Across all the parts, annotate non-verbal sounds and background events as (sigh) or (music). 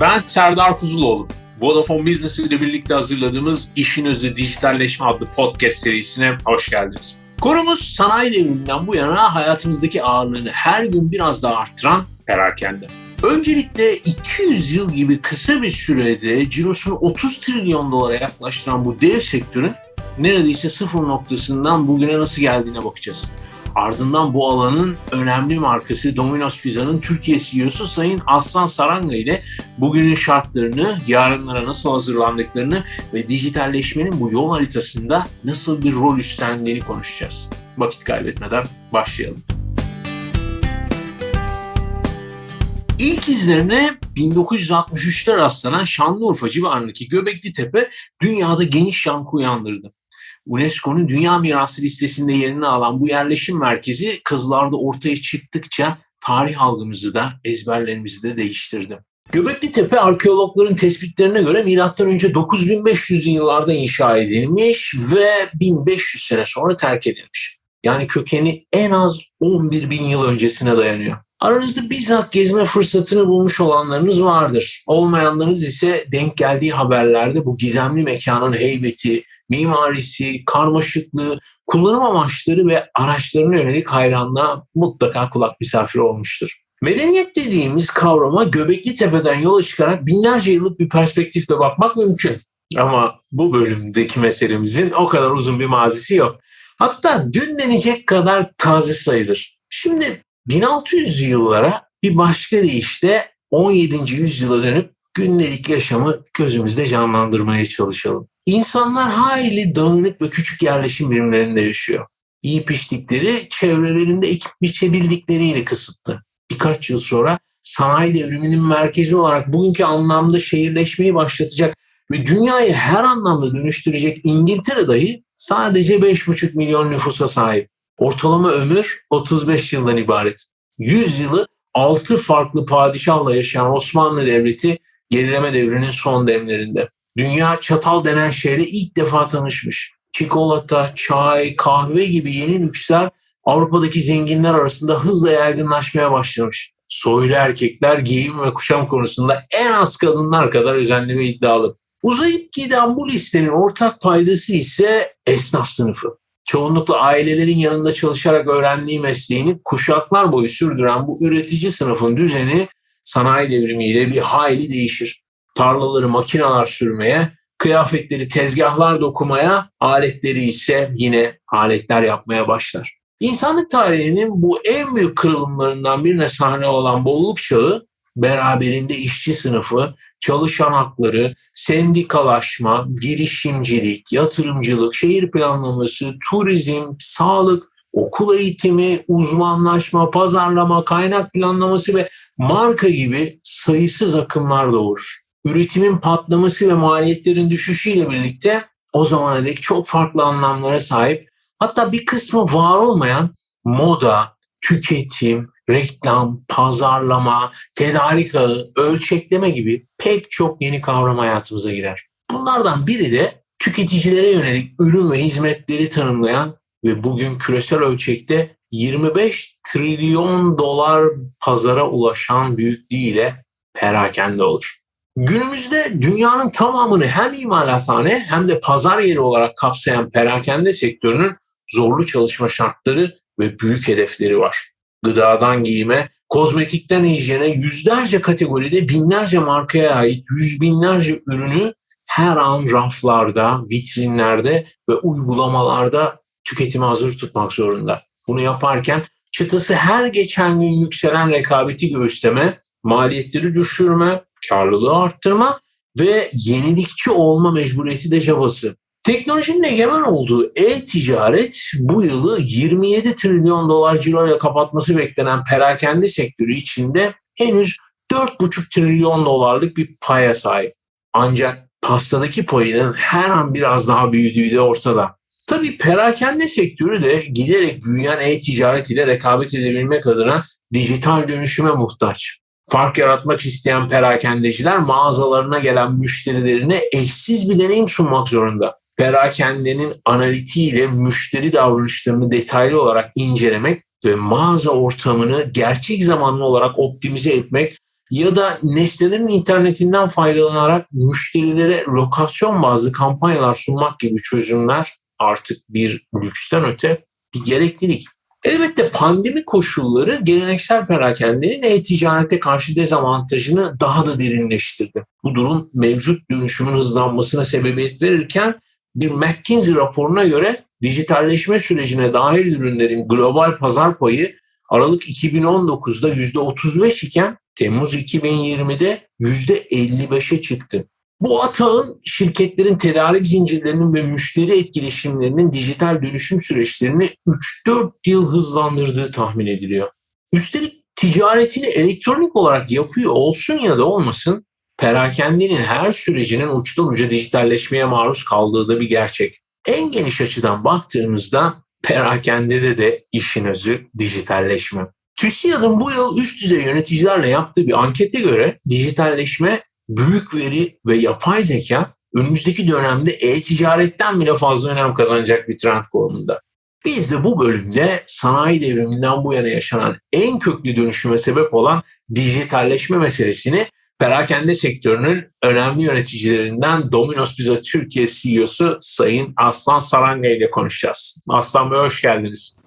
Ben Serdar Kuzuloğlu. Vodafone Business ile birlikte hazırladığımız İşin Özü Dijitalleşme adlı podcast serisine hoş geldiniz. Konumuz sanayi devriminden bu yana hayatımızdaki ağırlığını her gün biraz daha arttıran perakende. Öncelikle 200 yıl gibi kısa bir sürede cirosunu 30 trilyon dolara yaklaştıran bu dev sektörün neredeyse sıfır noktasından bugüne nasıl geldiğine bakacağız. Ardından bu alanın önemli markası Domino's Pizza'nın Türkiye CEO'su Sayın Aslan Saranga ile bugünün şartlarını, yarınlara nasıl hazırlandıklarını ve dijitalleşmenin bu yol haritasında nasıl bir rol üstlendiğini konuşacağız. Vakit kaybetmeden başlayalım. İlk izlerine 1963'te rastlanan Şanlıurfa civarındaki Göbekli Tepe dünyada geniş yankı uyandırdı. UNESCO'nun Dünya Mirası listesinde yerini alan bu yerleşim merkezi kızlarda ortaya çıktıkça tarih algımızı da ezberlerimizi de değiştirdi. Göbekli Tepe arkeologların tespitlerine göre M.Ö. 9500 yıllarda inşa edilmiş ve 1500 sene sonra terk edilmiş. Yani kökeni en az 11 bin yıl öncesine dayanıyor. Aranızda bizzat gezme fırsatını bulmuş olanlarınız vardır. Olmayanlarınız ise denk geldiği haberlerde bu gizemli mekanın heybeti, mimarisi, karmaşıklığı, kullanım amaçları ve araçlarına yönelik hayranlığa mutlaka kulak misafiri olmuştur. Medeniyet dediğimiz kavrama Göbekli Tepe'den yola çıkarak binlerce yıllık bir perspektifle bakmak mümkün. Ama bu bölümdeki meselemizin o kadar uzun bir mazisi yok. Hatta dün denecek kadar taze sayılır. Şimdi 1600 yıllara bir başka deyişle 17. yüzyıla dönüp gündelik yaşamı gözümüzde canlandırmaya çalışalım. İnsanlar hayli dağınık ve küçük yerleşim birimlerinde yaşıyor. Yiyip içtikleri çevrelerinde ekip biçebildikleriyle kısıtlı. Birkaç yıl sonra sanayi devriminin merkezi olarak bugünkü anlamda şehirleşmeyi başlatacak ve dünyayı her anlamda dönüştürecek İngiltere dahi sadece 5,5 milyon nüfusa sahip. Ortalama ömür 35 yıldan ibaret. 100 yılı 6 farklı padişahla yaşayan Osmanlı Devleti gerileme devrinin son demlerinde. Dünya çatal denen şeyle ilk defa tanışmış. Çikolata, çay, kahve gibi yeni lüksler Avrupa'daki zenginler arasında hızla yaygınlaşmaya başlamış. Soylu erkekler giyim ve kuşam konusunda en az kadınlar kadar özenli ve iddialı. Uzayıp giden bu listenin ortak paydası ise esnaf sınıfı. Çoğunlukla ailelerin yanında çalışarak öğrendiği mesleğini kuşaklar boyu sürdüren bu üretici sınıfın düzeni sanayi devrimiyle bir hayli değişir. Tarlaları makineler sürmeye, kıyafetleri tezgahlar dokumaya, aletleri ise yine aletler yapmaya başlar. İnsanlık tarihinin bu en büyük kırılımlarından birine sahne olan bolluk çağı beraberinde işçi sınıfı, çalışan hakları, sendikalaşma, girişimcilik, yatırımcılık, şehir planlaması, turizm, sağlık, okul eğitimi, uzmanlaşma, pazarlama, kaynak planlaması ve marka gibi sayısız akımlar doğurur. Üretimin patlaması ve maliyetlerin düşüşüyle birlikte o zamana dek çok farklı anlamlara sahip hatta bir kısmı var olmayan moda, tüketim, reklam, pazarlama, tedarik ağı, ölçekleme gibi pek çok yeni kavram hayatımıza girer. Bunlardan biri de tüketicilere yönelik ürün ve hizmetleri tanımlayan ve bugün küresel ölçekte 25 trilyon dolar pazara ulaşan büyüklüğüyle perakende olur. Günümüzde dünyanın tamamını hem imalathane hem de pazar yeri olarak kapsayan perakende sektörünün zorlu çalışma şartları ve büyük hedefleri var. Gıdadan giyime, kozmetikten hijyene yüzlerce kategoride binlerce markaya ait yüz binlerce ürünü her an raflarda, vitrinlerde ve uygulamalarda tüketime hazır tutmak zorunda. Bunu yaparken çıtası her geçen gün yükselen rekabeti göğüsleme, maliyetleri düşürme, karlılığı arttırma ve yenilikçi olma mecburiyeti de cabası. Teknolojinin egemen olduğu e-ticaret bu yılı 27 trilyon dolar ciroyla kapatması beklenen perakende sektörü içinde henüz 4,5 trilyon dolarlık bir paya sahip. Ancak pastadaki payının her an biraz daha büyüdüğü de ortada. Tabii perakende sektörü de giderek büyüyen e-ticaret ile rekabet edebilmek adına dijital dönüşüme muhtaç. Fark yaratmak isteyen perakendeciler mağazalarına gelen müşterilerine eşsiz bir deneyim sunmak zorunda. Perakendenin analitiğiyle müşteri davranışlarını detaylı olarak incelemek ve mağaza ortamını gerçek zamanlı olarak optimize etmek ya da nesnelerin internetinden faydalanarak müşterilere lokasyon bazlı kampanyalar sunmak gibi çözümler artık bir lüksten öte bir gereklilik. Elbette pandemi koşulları geleneksel perakendenin e-ticarete karşı dezavantajını daha da derinleştirdi. Bu durum mevcut dönüşümün hızlanmasına sebebiyet verirken bir McKinsey raporuna göre dijitalleşme sürecine dahil ürünlerin global pazar payı Aralık 2019'da %35 iken Temmuz 2020'de %55'e çıktı. Bu atağın şirketlerin tedarik zincirlerinin ve müşteri etkileşimlerinin dijital dönüşüm süreçlerini 3-4 yıl hızlandırdığı tahmin ediliyor. Üstelik ticaretini elektronik olarak yapıyor olsun ya da olmasın perakendenin her sürecinin uçtan uca dijitalleşmeye maruz kaldığı da bir gerçek. En geniş açıdan baktığımızda perakendede de işin özü dijitalleşme. TÜSİAD'ın bu yıl üst düzey yöneticilerle yaptığı bir ankete göre dijitalleşme, büyük veri ve yapay zeka önümüzdeki dönemde e-ticaretten bile fazla önem kazanacak bir trend konumunda. Biz de bu bölümde sanayi devriminden bu yana yaşanan en köklü dönüşüme sebep olan dijitalleşme meselesini perakende sektörünün önemli yöneticilerinden Domino's Pizza Türkiye CEO'su Sayın Aslan Saranga ile konuşacağız. Aslan Bey hoş geldiniz.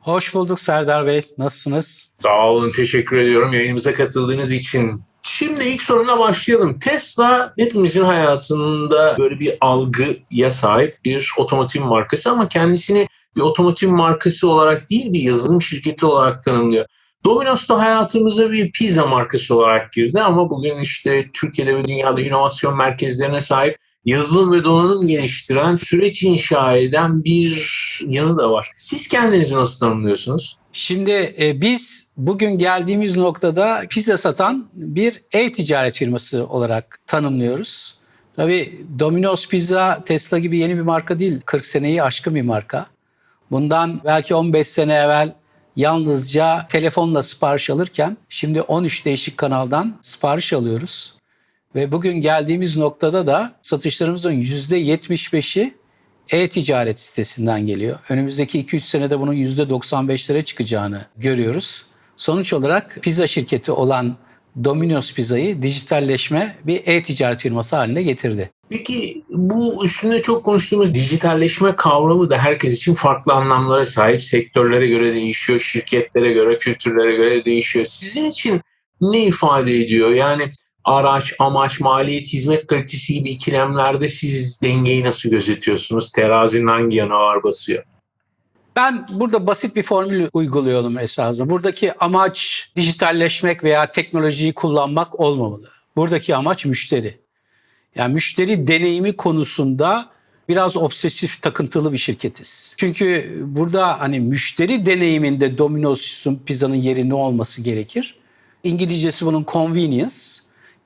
Hoş bulduk Serdar Bey. Nasılsınız? Sağ olun, teşekkür ediyorum yayınımıza katıldığınız için. Şimdi ilk soruna başlayalım. Tesla hepimizin hayatında böyle bir algıya sahip bir otomotiv markası ama kendisini bir otomotiv markası olarak değil bir yazılım şirketi olarak tanımlıyor. Domino's da hayatımıza bir pizza markası olarak girdi ama bugün işte Türkiye'de ve dünyada inovasyon merkezlerine sahip yazılım ve donanım geliştiren, süreç inşa eden bir yanı da var. Siz kendinizi nasıl tanımlıyorsunuz? Şimdi e, biz bugün geldiğimiz noktada pizza satan bir e-ticaret firması olarak tanımlıyoruz. Tabii Domino's Pizza Tesla gibi yeni bir marka değil. 40 seneyi aşkın bir marka. Bundan belki 15 sene evvel yalnızca telefonla sipariş alırken şimdi 13 değişik kanaldan sipariş alıyoruz. Ve bugün geldiğimiz noktada da satışlarımızın %75'i e-ticaret sitesinden geliyor. Önümüzdeki 2-3 senede bunun %95'lere çıkacağını görüyoruz. Sonuç olarak pizza şirketi olan Domino's Pizza'yı dijitalleşme bir e-ticaret firması haline getirdi. Peki bu üstünde çok konuştuğumuz dijitalleşme kavramı da herkes için farklı anlamlara sahip. Sektörlere göre değişiyor, şirketlere göre, kültürlere göre değişiyor. Sizin için ne ifade ediyor? Yani araç, amaç, maliyet, hizmet kalitesi gibi ikilemlerde siz dengeyi nasıl gözetiyorsunuz? Terazinin hangi yana ağır basıyor? Ben burada basit bir formül uyguluyorum esasında. Buradaki amaç dijitalleşmek veya teknolojiyi kullanmak olmamalı. Buradaki amaç müşteri. Yani müşteri deneyimi konusunda biraz obsesif, takıntılı bir şirketiz. Çünkü burada hani müşteri deneyiminde Domino's'un pizzanın yeri ne olması gerekir? İngilizcesi bunun convenience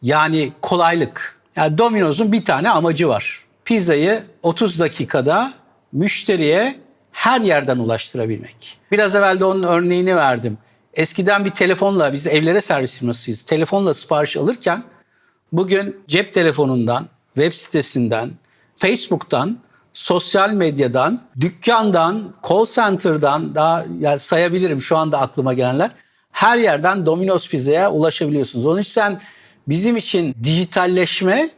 yani kolaylık. Yani Domino's'un bir tane amacı var. Pizzayı 30 dakikada müşteriye her yerden ulaştırabilmek. Biraz evvel de onun örneğini verdim. Eskiden bir telefonla biz evlere servis firmasıyız. Telefonla sipariş alırken bugün cep telefonundan, web sitesinden, Facebook'tan, sosyal medyadan, dükkandan, call center'dan daha yani sayabilirim şu anda aklıma gelenler. Her yerden Domino's Pizza'ya ulaşabiliyorsunuz. Onun için sen bizim için dijitalleşme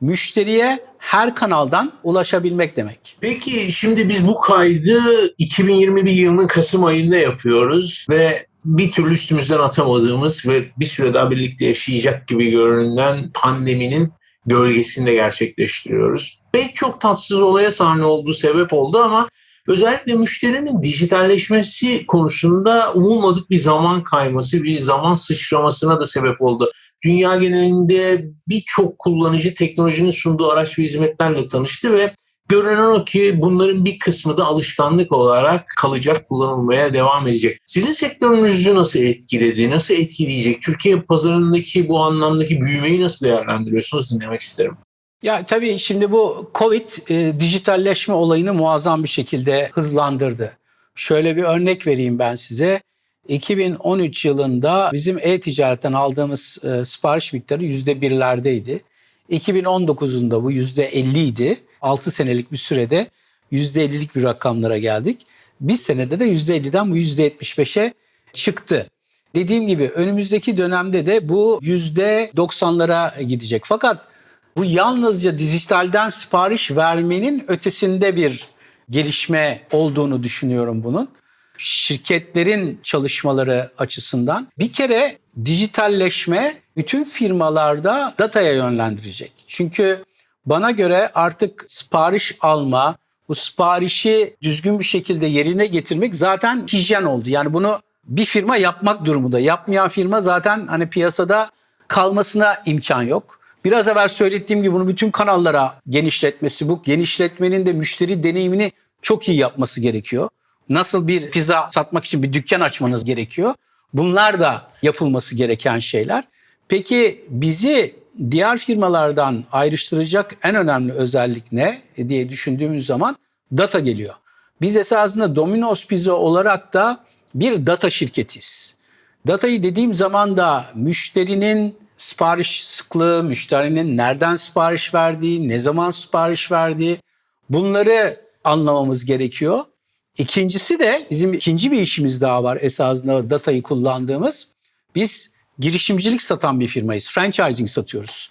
müşteriye her kanaldan ulaşabilmek demek. Peki şimdi biz bu kaydı 2021 yılının Kasım ayında yapıyoruz ve bir türlü üstümüzden atamadığımız ve bir süre daha birlikte yaşayacak gibi görünen pandeminin gölgesinde gerçekleştiriyoruz. Pek çok tatsız olaya sahne olduğu sebep oldu ama özellikle müşterinin dijitalleşmesi konusunda umulmadık bir zaman kayması, bir zaman sıçramasına da sebep oldu. Dünya genelinde birçok kullanıcı teknolojinin sunduğu araç ve hizmetlerle tanıştı ve görünen o ki bunların bir kısmı da alışkanlık olarak kalacak, kullanılmaya devam edecek. Sizin sektörünüzü nasıl etkiledi, nasıl etkileyecek? Türkiye pazarındaki bu anlamdaki büyümeyi nasıl değerlendiriyorsunuz dinlemek isterim. Ya tabii şimdi bu Covid e, dijitalleşme olayını muazzam bir şekilde hızlandırdı. Şöyle bir örnek vereyim ben size. 2013 yılında bizim e-ticaretten aldığımız e, sipariş miktarı %1'lerdeydi. 2019'unda bu %50 idi. 6 senelik bir sürede %50'lik bir rakamlara geldik. Bir senede de %50'den bu %75'e çıktı. Dediğim gibi önümüzdeki dönemde de bu %90'lara gidecek. Fakat bu yalnızca dijitalden sipariş vermenin ötesinde bir gelişme olduğunu düşünüyorum bunun. Şirketlerin çalışmaları açısından bir kere dijitalleşme bütün firmalarda dataya yönlendirecek. Çünkü bana göre artık sipariş alma, bu siparişi düzgün bir şekilde yerine getirmek zaten hijyen oldu. Yani bunu bir firma yapmak durumunda. Yapmayan firma zaten hani piyasada kalmasına imkan yok. Biraz evvel söylediğim gibi bunu bütün kanallara genişletmesi, bu genişletmenin de müşteri deneyimini çok iyi yapması gerekiyor. Nasıl bir pizza satmak için bir dükkan açmanız gerekiyor. Bunlar da yapılması gereken şeyler. Peki bizi diğer firmalardan ayrıştıracak en önemli özellik ne diye düşündüğümüz zaman data geliyor. Biz esasında Domino's Pizza olarak da bir data şirketiyiz. Datayı dediğim zaman da müşterinin sipariş sıklığı, müşterinin nereden sipariş verdiği, ne zaman sipariş verdiği bunları anlamamız gerekiyor. İkincisi de bizim ikinci bir işimiz daha var esasında datayı kullandığımız. Biz girişimcilik satan bir firmayız. Franchising satıyoruz.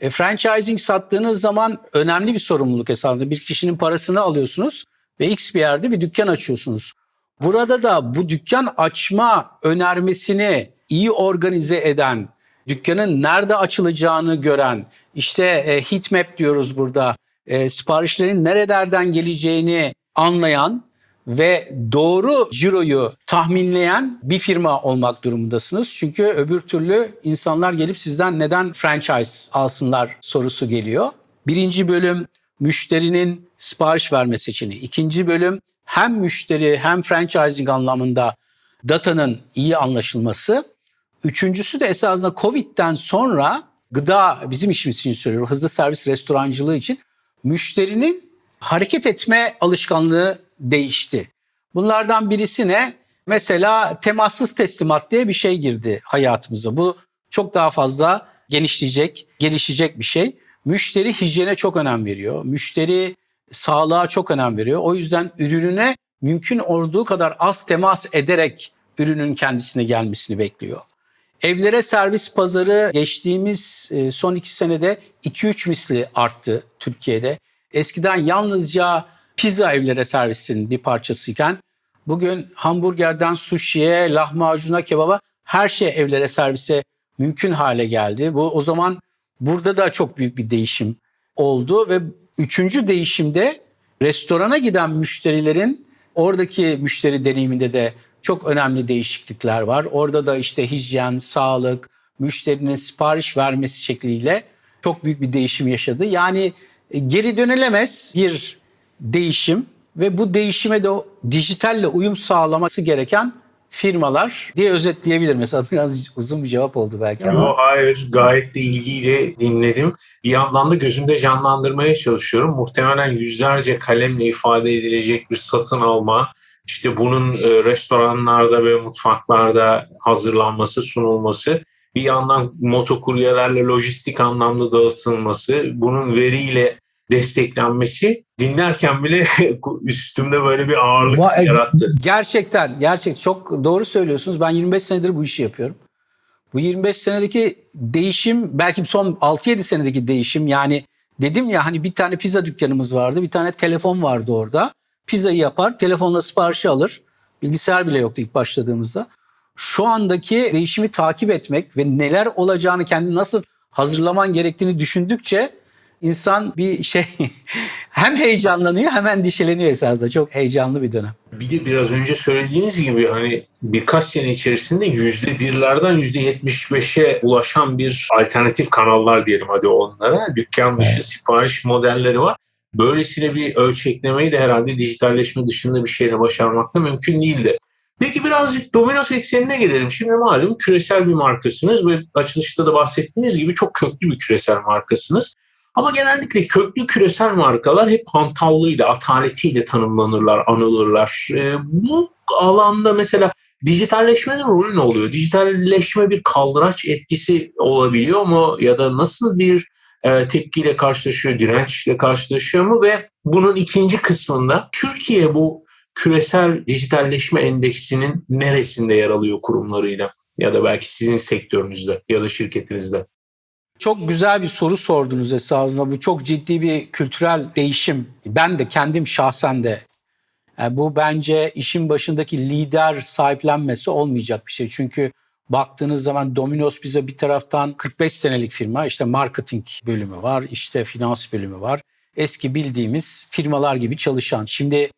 E, franchising sattığınız zaman önemli bir sorumluluk esasında. Bir kişinin parasını alıyorsunuz ve X bir yerde bir dükkan açıyorsunuz. Burada da bu dükkan açma önermesini iyi organize eden, dükkanın nerede açılacağını gören, işte e, heat map diyoruz burada, e, siparişlerin nerelerden geleceğini anlayan ve doğru ciroyu tahminleyen bir firma olmak durumundasınız. Çünkü öbür türlü insanlar gelip sizden neden franchise alsınlar sorusu geliyor. Birinci bölüm müşterinin sipariş verme seçeneği. İkinci bölüm hem müşteri hem franchising anlamında datanın iyi anlaşılması. Üçüncüsü de esasında Covid'den sonra gıda bizim işimiz için söylüyorum. Hızlı servis restorancılığı için müşterinin hareket etme alışkanlığı değişti. Bunlardan birisi ne? Mesela temassız teslimat diye bir şey girdi hayatımıza. Bu çok daha fazla genişleyecek, gelişecek bir şey. Müşteri hijyene çok önem veriyor. Müşteri sağlığa çok önem veriyor. O yüzden ürününe mümkün olduğu kadar az temas ederek ürünün kendisine gelmesini bekliyor. Evlere servis pazarı geçtiğimiz e, son iki senede 2-3 misli arttı Türkiye'de. Eskiden yalnızca pizza evlere servisinin bir parçasıyken bugün hamburgerden sushi'ye, lahmacuna, kebaba her şey evlere servise mümkün hale geldi. Bu o zaman burada da çok büyük bir değişim oldu ve üçüncü değişimde restorana giden müşterilerin oradaki müşteri deneyiminde de çok önemli değişiklikler var. Orada da işte hijyen, sağlık, müşterinin sipariş vermesi şekliyle çok büyük bir değişim yaşadı. Yani e, geri dönülemez bir değişim ve bu değişime de o dijitalle uyum sağlaması gereken firmalar diye özetleyebilirim. Mesela biraz uzun bir cevap oldu belki ama. Yo, hayır gayet de ilgiyle dinledim. Bir yandan da gözümde canlandırmaya çalışıyorum. Muhtemelen yüzlerce kalemle ifade edilecek bir satın alma, işte bunun e, restoranlarda ve mutfaklarda hazırlanması, sunulması, bir yandan motokuryelerle lojistik anlamda dağıtılması, bunun veriyle desteklenmesi dinlerken bile (laughs) üstümde böyle bir ağırlık Va- yarattı. Gerçekten, gerçek çok doğru söylüyorsunuz. Ben 25 senedir bu işi yapıyorum. Bu 25 senedeki değişim belki son 6-7 senedeki değişim yani dedim ya hani bir tane pizza dükkanımız vardı. Bir tane telefon vardı orada. Pizzayı yapar, telefonla siparişi alır. Bilgisayar bile yoktu ilk başladığımızda. Şu andaki değişimi takip etmek ve neler olacağını kendi nasıl hazırlaman gerektiğini düşündükçe insan bir şey (laughs) hem heyecanlanıyor hem endişeleniyor esasında. Çok heyecanlı bir dönem. Bir de biraz önce söylediğiniz gibi hani birkaç sene içerisinde yüzde birlerden yüzde yetmiş beşe ulaşan bir alternatif kanallar diyelim hadi onlara. Dükkan dışı Evet. sipariş modelleri var. Böylesine bir ölçeklemeyi de herhalde dijitalleşme dışında bir şeyle başarmak da mümkün değildi. Peki birazcık Domino's eksenine gelelim. Şimdi malum küresel bir markasınız ve açılışta da bahsettiğiniz gibi çok köklü bir küresel markasınız. Ama genellikle köklü küresel markalar hep hantallığıyla, ataletiyle tanımlanırlar, anılırlar. Ee, bu alanda mesela dijitalleşmenin rolü ne oluyor? Dijitalleşme bir kaldıraç etkisi olabiliyor mu? Ya da nasıl bir e, tepkiyle karşılaşıyor, dirençle karşılaşıyor mu? Ve bunun ikinci kısmında Türkiye bu küresel dijitalleşme endeksinin neresinde yer alıyor kurumlarıyla? Ya da belki sizin sektörünüzde ya da şirketinizde. Çok güzel bir soru sordunuz esasında. Bu çok ciddi bir kültürel değişim. Ben de kendim şahsen de yani bu bence işin başındaki lider sahiplenmesi olmayacak bir şey. Çünkü baktığınız zaman Domino's bize bir taraftan 45 senelik firma işte marketing bölümü var, işte finans bölümü var. Eski bildiğimiz firmalar gibi çalışan. Şimdi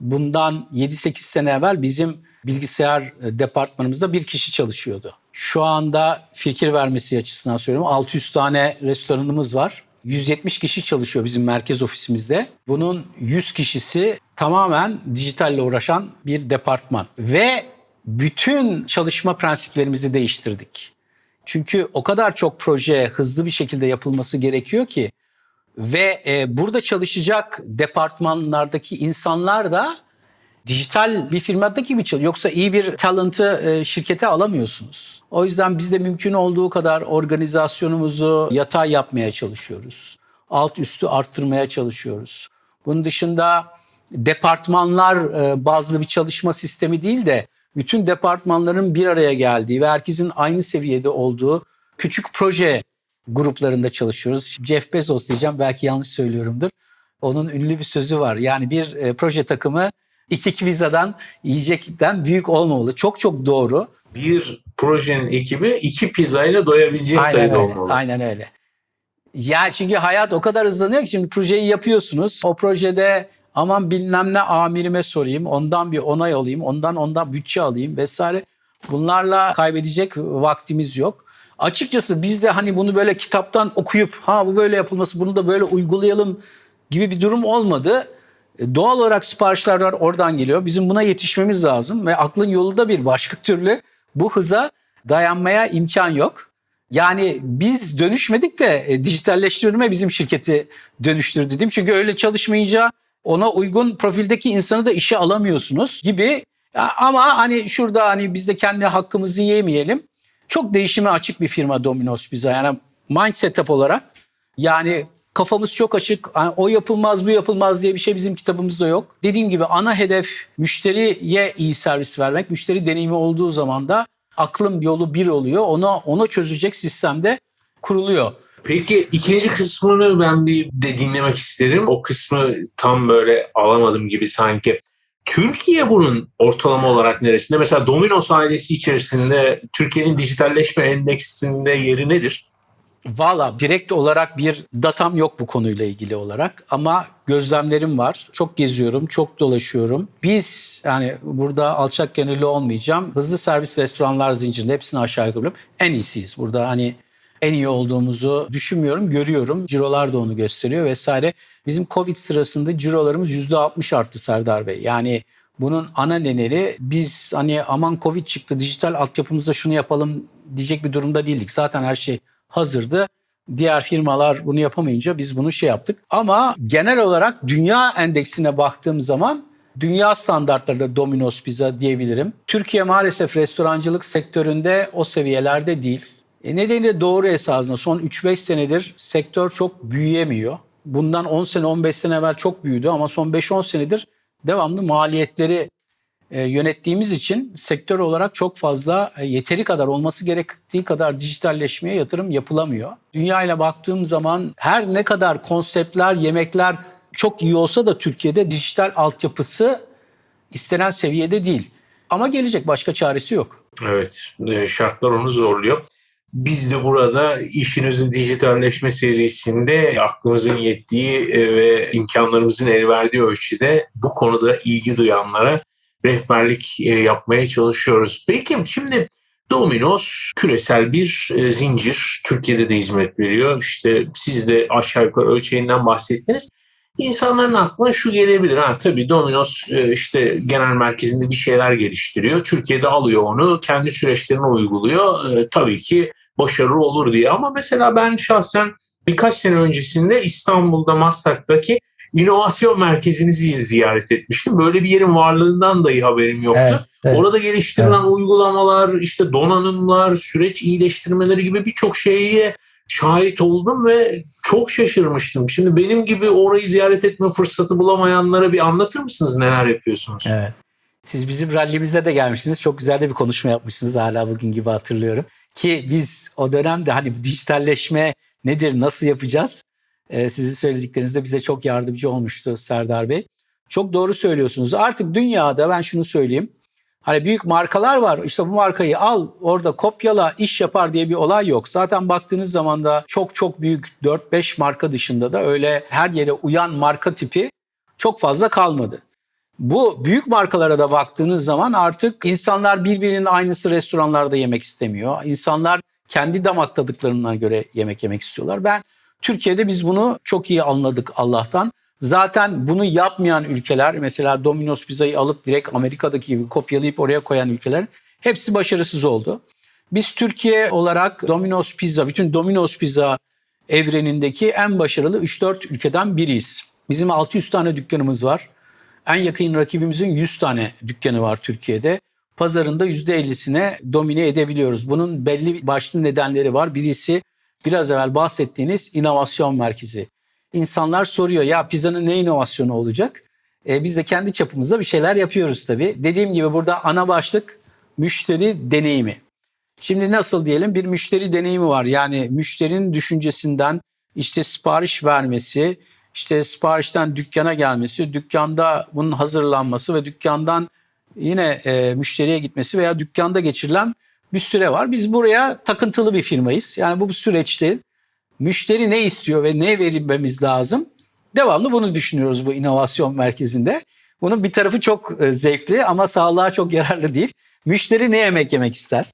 bundan 7-8 sene evvel bizim bilgisayar e, departmanımızda bir kişi çalışıyordu. Şu anda fikir vermesi açısından söylüyorum 600 tane restoranımız var. 170 kişi çalışıyor bizim merkez ofisimizde. Bunun 100 kişisi tamamen dijitalle uğraşan bir departman. Ve bütün çalışma prensiplerimizi değiştirdik. Çünkü o kadar çok proje hızlı bir şekilde yapılması gerekiyor ki ve e, burada çalışacak departmanlardaki insanlar da dijital bir firmadaki gibi çalışıyor. Yoksa iyi bir talent'ı e, şirkete alamıyorsunuz. O yüzden biz de mümkün olduğu kadar organizasyonumuzu yatay yapmaya çalışıyoruz. Alt üstü arttırmaya çalışıyoruz. Bunun dışında departmanlar e, bazlı bir çalışma sistemi değil de bütün departmanların bir araya geldiği ve herkesin aynı seviyede olduğu küçük proje gruplarında çalışıyoruz. Jeff Bezos diyeceğim belki yanlış söylüyorumdur. Onun ünlü bir sözü var. Yani bir e, proje takımı iki pizzadan yiyecekten büyük olmamalı. Çok çok doğru. Bir projenin ekibi iki pizzayla doyabileceği Aynen sayıda öyle. olmalı. Aynen öyle. Ya çünkü hayat o kadar hızlanıyor ki şimdi projeyi yapıyorsunuz. O projede aman bilmem ne amirime sorayım, ondan bir onay alayım, ondan ondan bütçe alayım vesaire. Bunlarla kaybedecek vaktimiz yok. Açıkçası biz de hani bunu böyle kitaptan okuyup ha bu böyle yapılması bunu da böyle uygulayalım gibi bir durum olmadı. E, Doğal olarak siparişler var oradan geliyor. Bizim buna yetişmemiz lazım ve aklın yolu da bir başka türlü bu hıza dayanmaya imkan yok. Yani biz dönüşmedik de e, dijitalleştirme bizim şirketi dönüştürdü dedim. Çünkü öyle çalışmayınca ona uygun profildeki insanı da işe alamıyorsunuz gibi. Ama hani şurada hani biz de kendi hakkımızı yemeyelim. Çok değişime açık bir firma Domino's Pizza. Yani mindset olarak yani kafamız çok açık. Yani o yapılmaz bu yapılmaz diye bir şey bizim kitabımızda yok. Dediğim gibi ana hedef müşteriye iyi servis vermek. Müşteri deneyimi olduğu zaman da aklın yolu bir oluyor. Onu onu çözecek sistemde kuruluyor. Peki ikinci kısmını ben bir de dinlemek isterim. O kısmı tam böyle alamadım gibi sanki. Türkiye bunun ortalama olarak neresinde? Mesela Domino's ailesi içerisinde Türkiye'nin dijitalleşme endeksinde yeri nedir? Valla direkt olarak bir datam yok bu konuyla ilgili olarak ama gözlemlerim var. Çok geziyorum, çok dolaşıyorum. Biz yani burada alçak gönüllü olmayacağım. Hızlı servis restoranlar zincirinde hepsini aşağı yukarı en iyisiyiz. Burada hani en iyi olduğumuzu düşünmüyorum, görüyorum. Cirolar da onu gösteriyor vesaire. Bizim Covid sırasında cirolarımız %60 arttı Serdar Bey. Yani bunun ana nedeni biz hani aman Covid çıktı dijital altyapımızda şunu yapalım diyecek bir durumda değildik. Zaten her şey hazırdı. Diğer firmalar bunu yapamayınca biz bunu şey yaptık. Ama genel olarak dünya endeksine baktığım zaman dünya standartlarında Domino's Pizza diyebilirim. Türkiye maalesef restorancılık sektöründe o seviyelerde değil. E nedeni de doğru esasında son 3-5 senedir sektör çok büyüyemiyor. Bundan 10 sene 15 sene evvel çok büyüdü ama son 5-10 senedir devamlı maliyetleri yönettiğimiz için sektör olarak çok fazla e, yeteri kadar olması gerektiği kadar dijitalleşmeye yatırım yapılamıyor. Dünya ile baktığım zaman her ne kadar konseptler, yemekler çok iyi olsa da Türkiye'de dijital altyapısı istenen seviyede değil. Ama gelecek başka çaresi yok. Evet, e, şartlar onu zorluyor. Biz de burada işinizin dijitalleşme serisinde aklımızın yettiği e, ve imkanlarımızın el verdiği ölçüde bu konuda ilgi duyanlara rehberlik e, yapmaya çalışıyoruz. Peki şimdi Domino's küresel bir e, zincir. Türkiye'de de hizmet veriyor. İşte siz de aşağı yukarı ölçeğinden bahsettiniz. İnsanların aklına şu gelebilir. Ha tabii Domino's e, işte genel merkezinde bir şeyler geliştiriyor. Türkiye'de alıyor onu, kendi süreçlerine uyguluyor. Tabii ki başarılı olur diye. Ama mesela ben şahsen birkaç sene öncesinde İstanbul'da Maslak'taki inovasyon merkezinizi ziyaret etmiştim. Böyle bir yerin varlığından dahi haberim yoktu. Evet, evet. Orada geliştirilen uygulamalar, işte donanımlar, süreç iyileştirmeleri gibi birçok şeye şahit oldum ve çok şaşırmıştım. Şimdi benim gibi orayı ziyaret etme fırsatı bulamayanlara bir anlatır mısınız neler yapıyorsunuz? Evet. Siz bizim rallimize de gelmişsiniz. Çok güzel de bir konuşma yapmışsınız hala bugün gibi hatırlıyorum. Ki biz o dönemde hani dijitalleşme nedir, nasıl yapacağız? Ee, sizin söylediklerinizde bize çok yardımcı olmuştu Serdar Bey. Çok doğru söylüyorsunuz. Artık dünyada ben şunu söyleyeyim. Hani büyük markalar var. İşte bu markayı al, orada kopyala, iş yapar diye bir olay yok. Zaten baktığınız zaman da çok çok büyük 4-5 marka dışında da öyle her yere uyan marka tipi çok fazla kalmadı. Bu büyük markalara da baktığınız zaman artık insanlar birbirinin aynısı restoranlarda yemek istemiyor. İnsanlar kendi damak tadıklarına göre yemek yemek istiyorlar. Ben Türkiye'de biz bunu çok iyi anladık Allah'tan. Zaten bunu yapmayan ülkeler mesela Domino's pizzayı alıp direkt Amerika'daki gibi kopyalayıp oraya koyan ülkeler hepsi başarısız oldu. Biz Türkiye olarak Domino's Pizza, bütün Domino's Pizza evrenindeki en başarılı 3-4 ülkeden biriyiz. Bizim 600 tane dükkanımız var. En yakın rakibimizin 100 tane dükkanı var Türkiye'de. Pazarında %50'sine domine edebiliyoruz. Bunun belli başlı nedenleri var. Birisi biraz evvel bahsettiğiniz inovasyon merkezi. İnsanlar soruyor ya pizzanın ne inovasyonu olacak? E, biz de kendi çapımızda bir şeyler yapıyoruz tabii. Dediğim gibi burada ana başlık müşteri deneyimi. Şimdi nasıl diyelim bir müşteri deneyimi var. Yani müşterinin düşüncesinden işte sipariş vermesi, işte siparişten dükkana gelmesi, dükkanda bunun hazırlanması ve dükkandan yine e, müşteriye gitmesi veya dükkanda geçirilen bir süre var. Biz buraya takıntılı bir firmayız. Yani bu süreçte müşteri ne istiyor ve ne verilmemiz lazım? Devamlı bunu düşünüyoruz bu inovasyon merkezinde. Bunun bir tarafı çok e, zevkli ama sağlığa çok yararlı değil. Müşteri ne yemek yemek ister?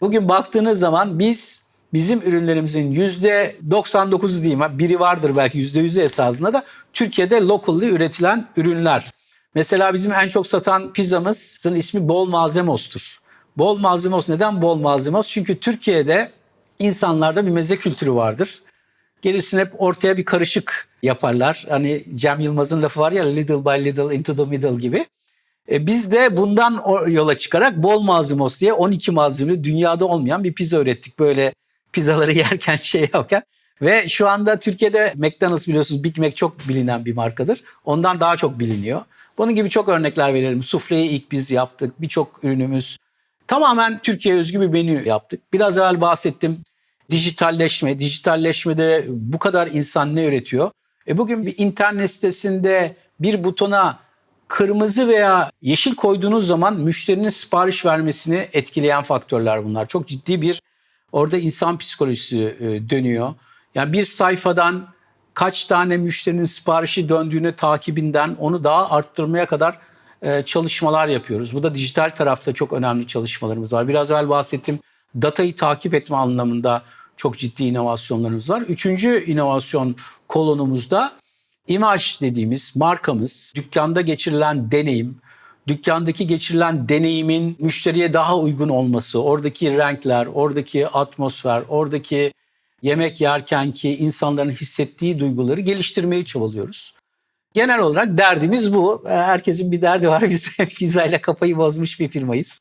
Bugün baktığınız zaman biz bizim ürünlerimizin yüzde 99'u diyeyim biri vardır belki yüzde yüzü esasında da Türkiye'de locally üretilen ürünler. Mesela bizim en çok satan pizzamızın ismi Bol Malzemos'tur. Bol Malzemos neden Bol Malzemos? Çünkü Türkiye'de insanlarda bir meze kültürü vardır. Gelirsin hep ortaya bir karışık yaparlar. Hani Cem Yılmaz'ın lafı var ya little by little into the middle gibi. E, biz de bundan yola çıkarak bol malzemos diye 12 malzemeli dünyada olmayan bir pizza ürettik. Böyle pizzaları (laughs) yerken şey yaparken. Ve şu anda Türkiye'de McDonald's biliyorsunuz Big Mac çok bilinen bir markadır. Ondan daha çok biliniyor. Bunun gibi çok örnekler verelim. Sufleyi ilk biz yaptık. Birçok ürünümüz tamamen Türkiye özgü bir menü yaptık. Biraz evvel bahsettim. Dijitalleşme. Dijitalleşmede bu kadar insan ne üretiyor? E bugün bir internet sitesinde bir butona kırmızı veya yeşil koyduğunuz zaman müşterinin sipariş vermesini etkileyen faktörler bunlar. Çok ciddi bir orada insan psikolojisi e, dönüyor. Yani bir sayfadan kaç tane müşterinin siparişi döndüğünü takibinden onu daha arttırmaya kadar e, çalışmalar yapıyoruz. Bu da dijital tarafta çok önemli çalışmalarımız var. Biraz evvel bahsettim. Datayı takip etme anlamında çok ciddi inovasyonlarımız var. Üçüncü inovasyon kolonumuzda imaj dediğimiz markamız, dükkanda geçirilen deneyim, dükkandaki geçirilen deneyimin müşteriye daha uygun olması, oradaki renkler, oradaki atmosfer, oradaki yemek yerkenki insanların hissettiği duyguları geliştirmeyi çabalıyoruz. Genel olarak derdimiz bu. Herkesin bir derdi var. (laughs) Biz de pizzayla kafayı bozmuş bir firmayız.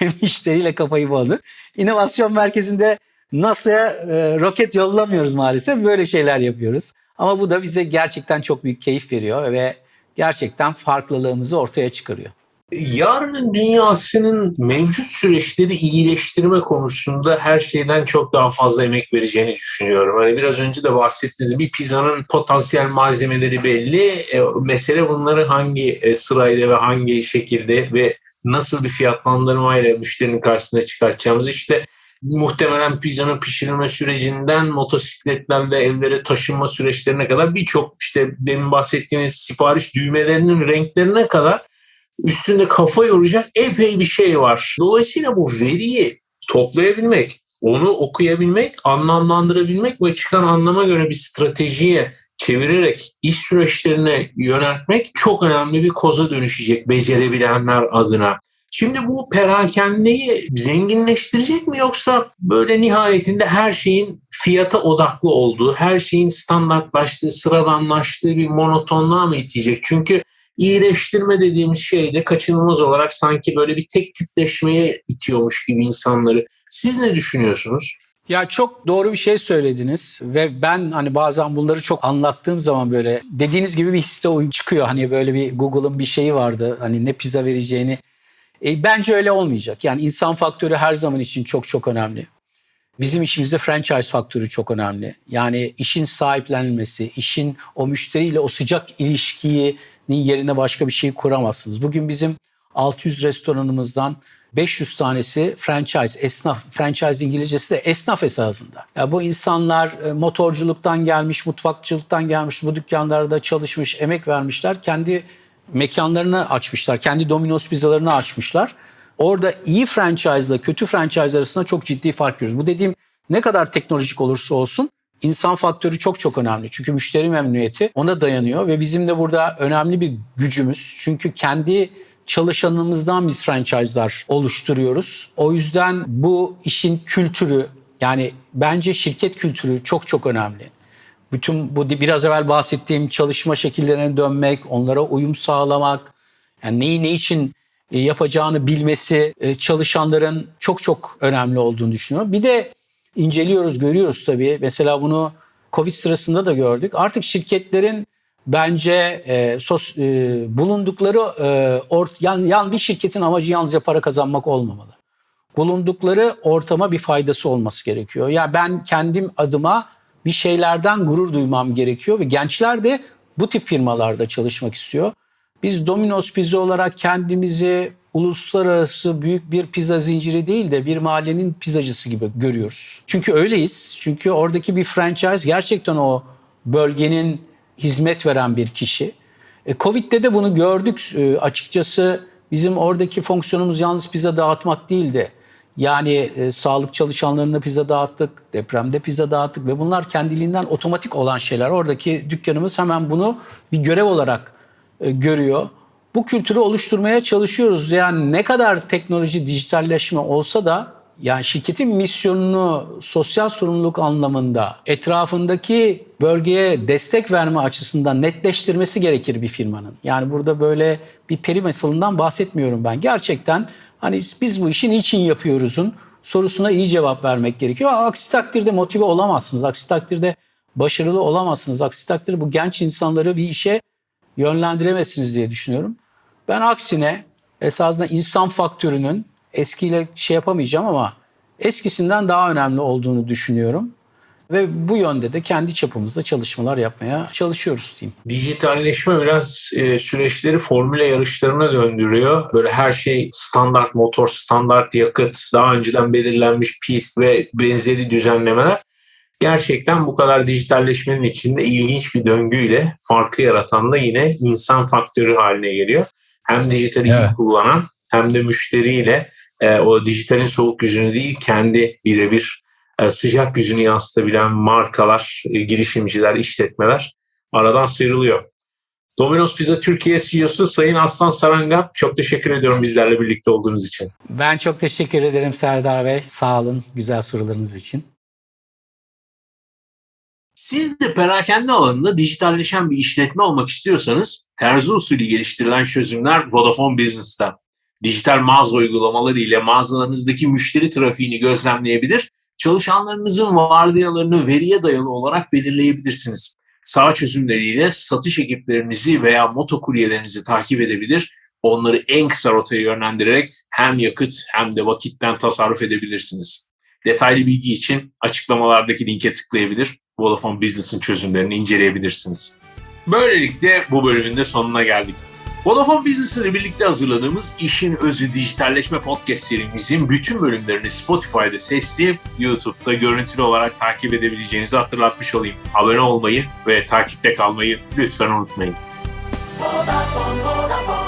(laughs) Müşteriyle kafayı bozdu. İnovasyon merkezinde NASA'ya e, roket yollamıyoruz maalesef. Böyle şeyler yapıyoruz. Ama bu da bize gerçekten çok büyük keyif veriyor ve gerçekten farklılığımızı ortaya çıkarıyor. Yarının dünyasının mevcut süreçleri iyileştirme konusunda her şeyden çok daha fazla emek vereceğini düşünüyorum. Hani biraz önce de bahsettiğiniz bir pizzanın potansiyel malzemeleri belli. E, mesele bunları hangi e, sırayla ve hangi şekilde ve nasıl bir fiyatlandırmayla müşterinin karşısına çıkartacağımız işte muhtemelen pizzanın pişirilme sürecinden motosikletlerle evlere taşınma süreçlerine kadar birçok işte demin bahsettiğiniz sipariş düğmelerinin renklerine kadar üstünde kafa yoracak epey bir şey var. Dolayısıyla bu veriyi toplayabilmek, onu okuyabilmek, anlamlandırabilmek ve çıkan anlama göre bir stratejiye çevirerek iş süreçlerine yöneltmek çok önemli bir koza dönüşecek becerebilenler adına. Şimdi bu perakendeyi zenginleştirecek mi yoksa böyle nihayetinde her şeyin fiyata odaklı olduğu, her şeyin standartlaştığı, sıradanlaştığı bir monotonluğa mı itecek? Çünkü iyileştirme dediğimiz şey de kaçınılmaz olarak sanki böyle bir tek tipleşmeye itiyormuş gibi insanları. Siz ne düşünüyorsunuz? Ya çok doğru bir şey söylediniz ve ben hani bazen bunları çok anlattığım zaman böyle dediğiniz gibi bir hisse oyun çıkıyor. Hani böyle bir Google'ın bir şeyi vardı hani ne pizza vereceğini E, bence öyle olmayacak. Yani insan faktörü her zaman için çok çok önemli. Bizim işimizde franchise faktörü çok önemli. Yani işin sahiplenilmesi, işin o müşteriyle o sıcak ilişkinin yerine başka bir şey kuramazsınız. Bugün bizim 600 restoranımızdan 500 tanesi franchise, esnaf. Franchise İngilizcesi de esnaf esasında. Ya bu insanlar e, motorculuktan gelmiş, mutfakçılıktan gelmiş, bu dükkanlarda çalışmış, emek vermişler. Kendi mekanlarını açmışlar, kendi Domino's pizzalarını açmışlar. Orada iyi franchise ile kötü franchise arasında çok ciddi fark görüyoruz. Bu dediğim ne kadar teknolojik olursa olsun insan faktörü çok çok önemli. Çünkü müşteri memnuniyeti ona dayanıyor ve bizim de burada önemli bir gücümüz. Çünkü kendi çalışanımızdan biz franchise'lar oluşturuyoruz. O yüzden bu işin kültürü yani bence şirket kültürü çok çok önemli. Bütün bu biraz evvel bahsettiğim çalışma şekillerine dönmek, onlara uyum sağlamak, yani neyi ne için e, yapacağını bilmesi e, çalışanların çok çok önemli olduğunu düşünüyorum. Bir de inceliyoruz, görüyoruz tabii. Mesela bunu Covid sırasında da gördük. Artık şirketlerin bence e, sos, e, bulundukları e, ort, yan, yan bir şirketin amacı yalnızca para kazanmak olmamalı. Bulundukları ortama bir faydası olması gerekiyor. Ya yani ben kendim adıma bir şeylerden gurur duymam gerekiyor ve gençler de bu tip firmalarda çalışmak istiyor. Biz Domino's Pizza olarak kendimizi uluslararası büyük bir pizza zinciri değil de bir mahallenin pizzacısı gibi görüyoruz. Çünkü öyleyiz. Çünkü oradaki bir franchise gerçekten o bölgenin hizmet veren bir kişi. E, Covid'de de bunu gördük. E, açıkçası bizim oradaki fonksiyonumuz yalnız pizza dağıtmak değildi. Yani e, sağlık çalışanlarına pizza dağıttık, depremde pizza dağıttık ve bunlar kendiliğinden otomatik olan şeyler. Oradaki dükkanımız hemen bunu bir görev olarak görüyor. Bu kültürü oluşturmaya çalışıyoruz. Yani ne kadar teknoloji, dijitalleşme olsa da yani şirketin misyonunu sosyal sorumluluk anlamında etrafındaki bölgeye destek verme açısından netleştirmesi gerekir bir firmanın. Yani burada böyle bir peri masalından bahsetmiyorum ben. Gerçekten hani biz bu işi niçin yapıyoruzun sorusuna iyi cevap vermek gerekiyor. Aksi takdirde motive olamazsınız. Aksi takdirde başarılı olamazsınız. Aksi takdirde bu genç insanları bir işe yönlendiremezsiniz diye düşünüyorum. Ben aksine esasında insan faktörünün eskiyle şey yapamayacağım ama eskisinden daha önemli olduğunu düşünüyorum. Ve bu yönde de kendi çapımızda çalışmalar yapmaya çalışıyoruz diyeyim. Dijitalleşme biraz e, süreçleri formüle yarışlarına döndürüyor. Böyle her şey standart motor, standart yakıt, daha önceden belirlenmiş pist ve benzeri düzenlemeler gerçekten bu kadar dijitalleşmenin içinde ilginç bir döngüyle farkı yaratan da yine insan faktörü haline geliyor. Hem dijitali evet. iyi kullanan hem de müşteriyle e, o dijitalin soğuk yüzünü değil kendi birebir e, sıcak yüzünü yansıtabilen markalar, e, girişimciler, işletmeler aradan sıyrılıyor. Domino's Pizza Türkiye CEO'su Sayın Aslan Saranga çok teşekkür ediyorum bizlerle birlikte olduğunuz için. Ben çok teşekkür ederim Serdar Bey. Sağ olun güzel sorularınız için. Siz de perakende alanında dijitalleşen bir işletme olmak istiyorsanız terzi usulü geliştirilen çözümler Vodafone Business'ta. Dijital mağaza uygulamaları ile mağazalarınızdaki müşteri trafiğini gözlemleyebilir, çalışanlarınızın vardiyalarını veriye dayalı olarak belirleyebilirsiniz. Sağ çözümleriyle satış ekiplerinizi veya motokuryelerinizi takip edebilir, onları en kısa rotaya yönlendirerek hem yakıt hem de vakitten tasarruf edebilirsiniz. Detaylı bilgi için açıklamalardaki linke tıklayabilir, Vodafone Business'ın çözümlerini inceleyebilirsiniz. Böylelikle bu bölümün de sonuna geldik. Vodafone Business ile birlikte hazırladığımız İşin Özü Dijitalleşme Podcast serimizin bütün bölümlerini Spotify'da sesli, YouTube'da görüntülü olarak takip edebileceğinizi hatırlatmış olayım. Abone olmayı ve takipte kalmayı lütfen unutmayın. Vodafone,